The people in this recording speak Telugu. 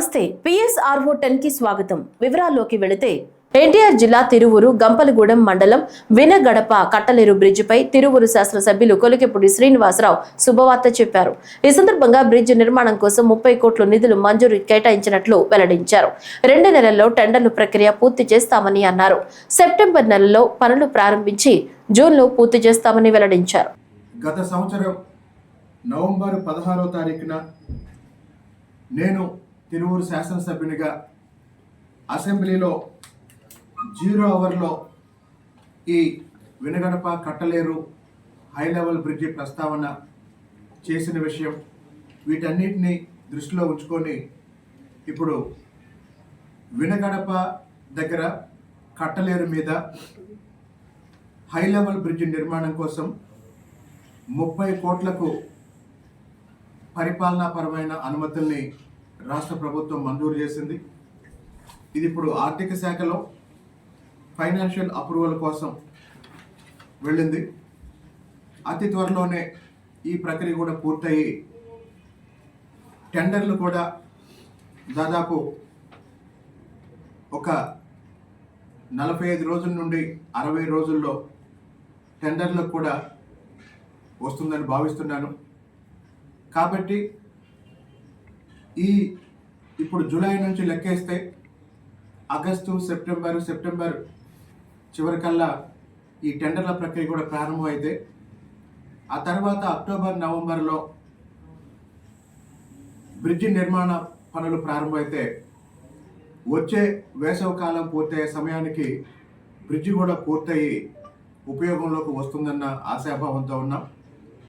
నమస్తే. పిఎస్ఆర్ఓ టెన్కి స్వాగతం. వివరాల్లోకి వెళితే ఎన్టీఆర్ జిల్లా తిరువురు గంపలగూడెం మండలం వినగడప కట్టలేరు బ్రిడ్జిపై తిరువురు శాసనసభ్యులు కొలికెపూడి శ్రీనివాసరావు శుభవార్త చెప్పారు. ఈ సందర్భంగా బ్రిడ్జ్ నిర్మాణం కోసం ముప్పై కోట్ల నిధులు మంజూరు కేటాయించినట్లు వెల్లడించారు. రెండు నెలల్లో టెండర్లు ప్రక్రియ పూర్తి చేస్తామని అన్నారు. సెప్టెంబర్ నెలలో పనులు ప్రారంభించి జూన్లో పూర్తి చేస్తామని వెల్లడించారు. గత సంవత్సరం నవంబర్ పదహారో తారీఖున నేను తిరువూరు శాసనసభ్యునిగా అసెంబ్లీలో జీరో అవర్లో ఈ Vinagadapa Kattaleru high level bridge ప్రస్తావన చేసిన విషయం వీటన్నిటిని దృష్టిలో ఉంచుకొని ఇప్పుడు వినగడప దగ్గర కట్టలేరు మీద హై లెవెల్ బ్రిడ్జి నిర్మాణం కోసం ముప్పై కోట్లకు పరిపాలనాపరమైన అనుమతుల్ని రాష్ట్ర ప్రభుత్వం మంజూరు చేసింది. ఇది ఇప్పుడు ఆర్థిక శాఖలో ఫైనాన్షియల్ అప్రూవల్ కోసం వెళ్ళింది. అతి త్వరలోనే ఈ ప్రక్రియ కూడా పూర్తయి. టెండర్లు కూడా దాదాపు ఒక నలభై ఐదు రోజుల నుండి అరవై రోజుల్లో టెండర్లకు కూడా వస్తుందని భావిస్తున్నాను. కాబట్టి ఈ ఇప్పుడు జూలై నుంచి లెక్కేస్తే ఆగస్టు సెప్టెంబర్ సెప్టెంబర్ చివరికల్లా ఈ టెండర్ల ప్రక్రియ కూడా ప్రారంభమైతే ఆ తర్వాత అక్టోబర్ నవంబర్లో బ్రిడ్జి నిర్మాణ పనులు ప్రారంభమైతే వచ్చే వేసవ కాలం పూర్తయ్యే సమయానికి బ్రిడ్జి కూడా పూర్తయి ఉపయోగంలోకి వస్తుందన్న ఆశాభావంతో ఉన్నాం.